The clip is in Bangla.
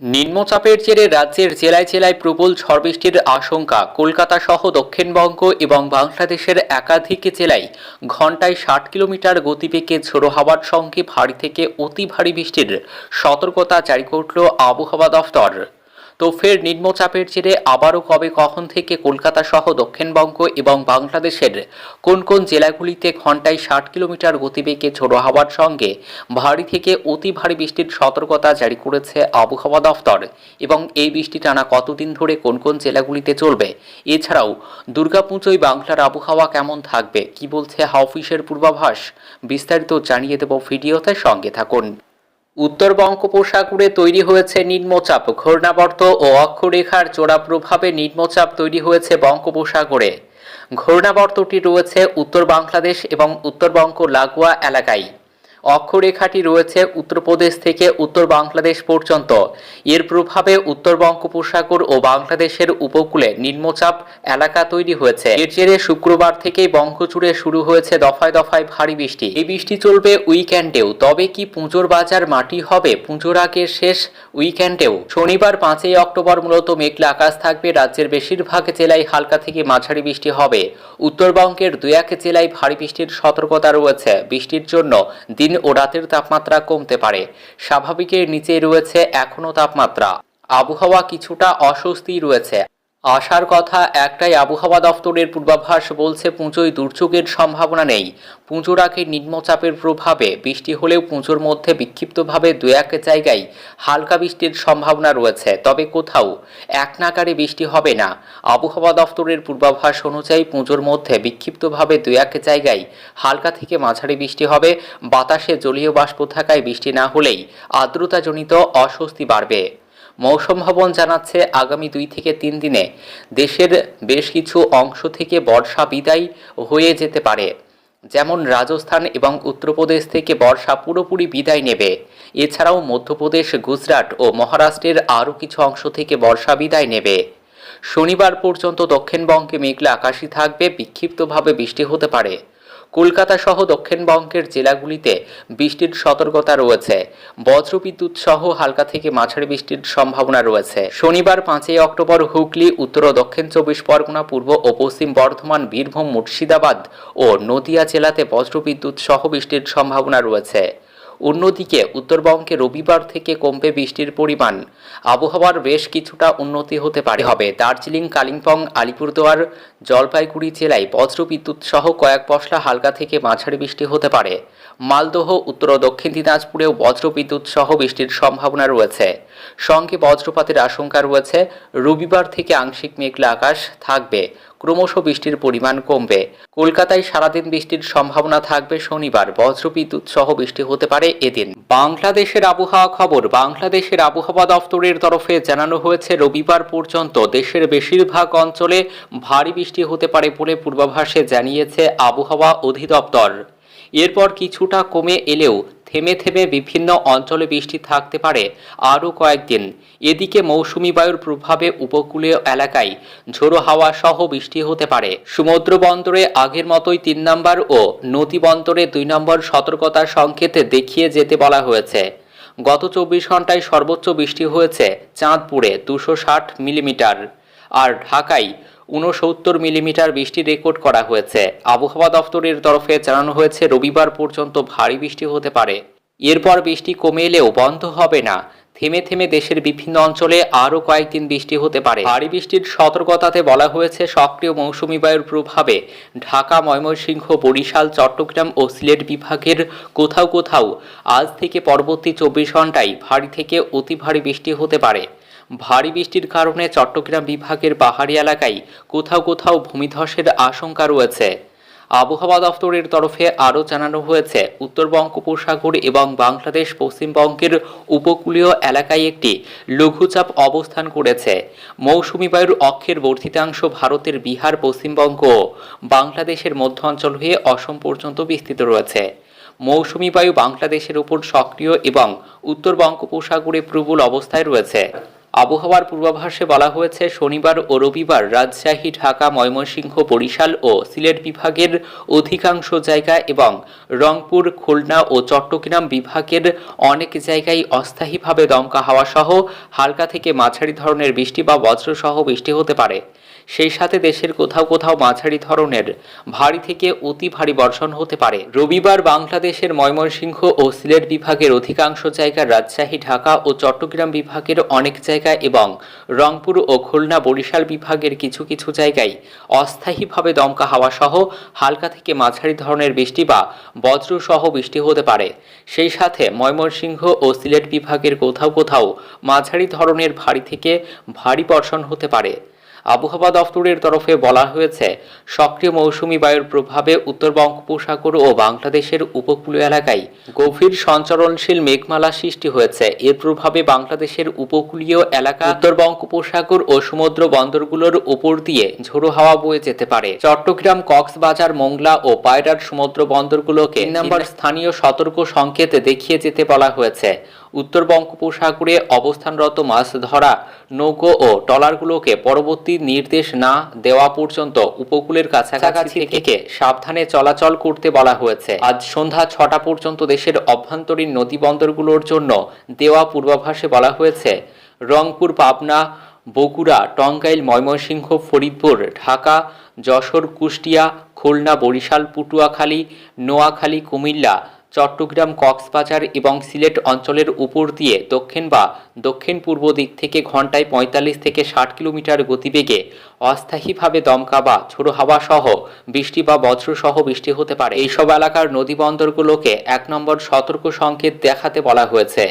নিম্নচাপের জেরে রাজ্যের জেলায় জেলায় প্রবল ঝড় বৃষ্টির আশঙ্কা। কলকাতা সহ দক্ষিণবঙ্গ এবং বাংলাদেশের একাধিক জেলায় ঘন্টায় ষাট কিলোমিটার গতিবেগে ঝোড়ো হাওয়ার সঙ্গে ভারী থেকে অতি ভারী বৃষ্টির সতর্কতা জারি করল আবহাওয়া দফতর তো ফের নিম্নচাপের জেরে আবারও কবে, কখন থেকে কলকাতা সহ দক্ষিণবঙ্গ এবং বাংলাদেশের কোন কোন জেলাগুলিতে ঘন্টায় ষাট কিলোমিটার গতিবেগে ঝোড়ো হাওয়ার সঙ্গে ভারী থেকে অতি ভারী বৃষ্টির সতর্কতা জারি করেছে আবহাওয়া দফতর এবং এই বৃষ্টি টানা কতদিন ধরে কোন কোন জেলাগুলিতে চলবে? এছাড়াও দুর্গাপুজোয় বাংলার আবহাওয়া কেমন থাকবে? কি বলছে হাওফিসের পূর্বাভাস? বিস্তারিত জানিয়ে দেব ভিডিওতে, সঙ্গে থাকুন। উত্তর বঙ্গোপসাগরে তৈরি হয়েছে নিম্নচাপ, ঘূর্ণাবর্ত ও অক্ষরেখার জোড়া প্রভাবে নিম্নচাপ তৈরি হয়েছে বঙ্গোপসাগরে। ঘূর্ণাবর্তটি রয়েছে উত্তর বাংলাদেশ এবং উত্তরবঙ্গ লাগোয়া এলাকায়। অক্ষরেখাটি রয়েছে উত্তরপ্রদেশ থেকে উত্তর বাংলাদেশ পর্যন্ত। এর প্রভাবে উত্তর বঙ্গোপসাগর ও বাংলাদেশের উপকূলে নিম্নচাপ এলাকা তৈরি হয়েছে। এর জেরে শুক্রবার থেকেই বঙ্গজুড়ে শুরু হয়েছে দফায় দফায় ভারী বৃষ্টি। এই বৃষ্টি চলবে উইকেন্ডেও, তবে কি পুজোর বাজার মাটি হবে পুজোর আগের শেষ উইকেন্ডেও? শনিবার পাঁচই অক্টোবর মূলত মেঘলা আকাশ থাকবে, রাজ্যের বেশিরভাগ জেলায় হালকা থেকে মাঝারি বৃষ্টি হবে। উত্তরবঙ্গের দু এক জেলায় ভারী বৃষ্টির সতর্কতা রয়েছে। বৃষ্টির জন্য দিন ও রাতের তাপমাত্রা কমতে পারে। স্বাভাবিকের নিচে রয়েছে এখনও তাপমাত্রা। আবহাওয়া কিছুটা অস্বস্তি রয়েছে। আসার কথা একটাই, আবহাওয়া দফতরের পূর্বাভাস বলছে, পুজোয় দুর্যোগের সম্ভাবনা নেই। পুজোর আগে নিম্নচাপের প্রভাবে বৃষ্টি হলেও পুজোর মধ্যে বিক্ষিপ্তভাবে দু এক জায়গায় হালকা বৃষ্টির সম্ভাবনা রয়েছে। তবে কোথাও এক নাকারে বৃষ্টি হবে না। আবহাওয়া দফতরের পূর্বাভাস অনুযায়ী পুজোর মধ্যে বিক্ষিপ্তভাবে দু এক জায়গায় হালকা থেকে মাঝারি বৃষ্টি হবে। বাতাসে জলীয় বাষ্প থাকায় বৃষ্টি না হলেই আর্দ্রতাজনিত অস্বস্তি বাড়বে। মৌসুম ভবন জানাচ্ছে, আগামী দুই থেকে তিন দিনে দেশের বেশ কিছু অংশ থেকে বর্ষা বিদায় হয়ে যেতে পারে। যেমন রাজস্থান এবং উত্তরপ্রদেশ থেকে বর্ষা পুরোপুরি বিদায় নেবে। এছাড়াও মধ্যপ্রদেশ, গুজরাট ও মহারাষ্ট্রের আরও কিছু অংশ থেকে বর্ষা বিদায় নেবে। শনিবার পর্যন্ত দক্ষিণবঙ্গে মেঘলা আকাশই থাকবে, বিক্ষিপ্তভাবে বৃষ্টি হতে পারে। কলকাতা সহ দক্ষিণবঙ্গের জেলাগুলিতে বৃষ্টির সতর্কতা রয়েছে। বজ্রবিদ্যুৎ সহ হালকা থেকে মাঝারি বৃষ্টির সম্ভাবনা রয়েছে। শনিবার পাঁচই অক্টোবর হুগলি, উত্তর ও দক্ষিণ চব্বিশ পরগনা, পূর্ব ও পশ্চিম বর্ধমান, বীরভূম, মুর্শিদাবাদ ও নদিয়া জেলাতে বজ্রবিদ্যুৎ সহ বৃষ্টির সম্ভাবনা রয়েছে। অন্যদিকে উত্তরবঙ্গে রবিবার থেকে কমবে বৃষ্টির পরিমাণ। আবহাওয়ার বেশ কিছুটা উন্নতি হতে পারে। হবে দার্জিলিং, কালিম্পং, আলিপুরদুয়ার, জলপাইগুড়ি জেলায় বজ্রবিদ্যুৎ সহ কয়েক পশলা হালকা থেকে মাঝারি বৃষ্টি হতে পারে। মালদহ, উত্তর ও দক্ষিণ দিনাজপুরেও বজ্রবিদ্যুৎ সহ বৃষ্টির সম্ভাবনা রয়েছে। সঙ্গে বজ্রপাতের আশঙ্কা রয়েছে। রবিবার থেকে আংশিক মেঘলা আকাশ থাকবে। ক্রমশ বৃষ্টির পরিমাণ কমবে। কলকাতায় সারাদিন বৃষ্টির সম্ভাবনা থাকবে শনিবার। বজ্রবিদ্যুৎ সহ বৃষ্টি হতে পারে এদিন। বাংলাদেশের আবহাওয়া খবর। বাংলাদেশের আবহাওয়া দফতরের তরফে জানানো হয়েছে, রবিবার পর্যন্ত দেশের বেশিরভাগ অঞ্চলে ভারী বৃষ্টি হতে পারে বলে পূর্বাভাসে জানিয়েছে আবহাওয়া অধিদপ্তর। এরপর কিছুটা কমে এলেও থেমে থেমে বিভিন্ন অঞ্চলে বৃষ্টি থাকতে পারে আরও কয়েকদিন। এদিকে মৌসুমি বায়ুর প্রভাবে উপকূলীয় এলাকায় ঝোড়ো হাওয়া সহ বৃষ্টি হতে পারে। সমুদ্র বন্দরে আগের মতোই তিন নম্বর ও নদী বন্দরে দুই নম্বর সতর্কতার সংকেতে দেখিয়ে যেতে বলা হয়েছে। গত চব্বিশ ঘন্টায় সর্বোচ্চ বৃষ্টি হয়েছে চাঁদপুরে দুশো ষাট মিলিমিটার। আর ঢাকায় উনসত্তর মিলিমিটার বৃষ্টি রেকর্ড করা হয়েছে। আবহাওয়া দফতরের তরফে জানানো হয়েছে, রবিবার পর্যন্ত ভারী বৃষ্টি হতে পারে। এরপর বৃষ্টি কমে এলেও বন্ধ হবে না। থেমে থেমে দেশের বিভিন্ন অঞ্চলে আরও কয়েকদিন বৃষ্টি হতে পারে। ভারী বৃষ্টির সতর্কতাতে বলা হয়েছে, সক্রিয় মৌসুমি বায়ুর প্রভাবে ঢাকা, ময়মনসিংহ, বরিশাল, চট্টগ্রাম ও সিলেট বিভাগের কোথাও কোথাও আজ থেকে পরবর্তী চব্বিশ ঘন্টায় ভারী থেকে অতি ভারী বৃষ্টি হতে পারে। ভারী বৃষ্টির কারণে চট্টগ্রাম বিভাগের পাহাড়ি এলাকায় কোথাও কোথাও ভূমিধসের আশঙ্কা রয়েছে। আবহাওয়া দফতরের তরফে আরও জানানো হয়েছে, উত্তর বঙ্গোপসাগর এবং বাংলাদেশ পশ্চিমবঙ্গের উপকূলীয় এলাকায় একটি লঘুচাপ অবস্থান করেছে। মৌসুমি বায়ুর অক্ষের বর্ধিতাংশ ভারতের বিহার পশ্চিমবঙ্গ বাংলাদেশের মধ্য অঞ্চল হয়ে অসম পর্যন্ত বিস্তৃত রয়েছে। মৌসুমি বায়ু বাংলাদেশের উপর সক্রিয় এবং উত্তর বঙ্গোপসাগরে প্রবল অবস্থায় রয়েছে। আবহাওয়ার পূর্বাভাসে বলা হয়েছে, শনিবার ও রবিবার রাজশাহী, ঢাকা, ময়মনসিংহ, বরিশাল ও সিলেট বিভাগের অধিকাংশ জায়গা এবং রংপুর, খুলনা ও চট্টগ্রাম বিভাগের অনেক জায়গায় অস্থায়ীভাবে দমকা হাওয়া সহ হালকা থেকে মাঝারি ধরনের বৃষ্টি বা বজ্রসহ বৃষ্টি হতে পারে। সেই সাথে দেশের কোথাও কোথাও মাঝারি ধরনের ভারী থেকে অতি ভারী বর্ষণ হতে পারে। রবিবার বাংলাদেশের ময়মনসিংহ ও সিলেট বিভাগের অধিকাংশ জায়গা রাজশাহী, ঢাকা ও চট্টগ্রাম বিভাগের অনেক জায়গা এবং রংপুর ও খুলনা বরিশাল বিভাগের কিছু কিছু জায়গায় অস্থায়ীভাবে দমকা হাওয়া সহ হালকা থেকে মাঝারি ধরনের বৃষ্টি বা বজ্র সহ বৃষ্টি হতে পারে। সেই সাথে ময়মনসিংহ ও সিলেট বিভাগের কোথাও কোথাও মাঝারি ধরনের ভারী থেকে ভারী বর্ষণ হতে পারে। আবহাওয়া দফতরের তরফে বলা হয়েছে সক্রিয় মৌসুমি বায়ুর প্রভাবে উত্তর বঙ্গোপসাগর ও বাংলাদেশের উপকূলীয় এলাকায় গভীর সঞ্চরণশীল মেঘমালা সৃষ্টি হয়েছে। এর প্রভাবে বাংলাদেশের উপকূলীয় এলাকা উত্তর বঙ্গোপসাগর ও সমুদ্র বন্দরগুলোর উপর দিয়ে ঝোড়ো হাওয়া বয়ে যেতে পারে। চট্টগ্রাম কক্সবাজার মোংলা ও পায়রার সমুদ্র বন্দরগুলোকে নম্বর স্থানীয় সতর্ক সংকেত দেখিয়ে যেতে বলা হয়েছে। উত্তর বঙ্গোপসাগরে অবস্থানরত মাছ ধরা নৌকো ও ট্রলারগুলোকে পরবর্তী নির্দেশ না দেওয়া পর্যন্ত উপকূলের কাছাকাছি থেকে সাবধানে চলাচল করতে বলা হয়েছে। আজ সন্ধ্যা ছটা পর্যন্ত দেশের অভ্যন্তরীণ নদী বন্দরগুলোর জন্য দেওয়া পূর্বাভাসে বলা হয়েছে রংপুর পাবনা বগুড়া টঙ্গাইল ময়মনসিংহ ফরিদপুর ঢাকা যশোর কুষ্টিয়া খুলনা বরিশাল পটুয়াখালী নোয়াখালী কুমিল্লা চট্টগ্রাম, কক্সবাজার এবং সিলেট অঞ্চলের উপর দিয়ে দক্ষিণ বা দক্ষিণ পূর্ব দিক থেকে ঘন্টায় পঁয়তাল্লিশ থেকে ষাট কিলোমিটার গতিবেগে অস্থায়ীভাবে দমকা বা ছোড়ো হাওয়া সহ বৃষ্টি বা বজ্রসহ বৃষ্টি হতে পারে। এইসব এলাকার নদীবন্দরগুলোকে এক নম্বর সতর্ক সংকেত দেখাতে বলা হয়েছে।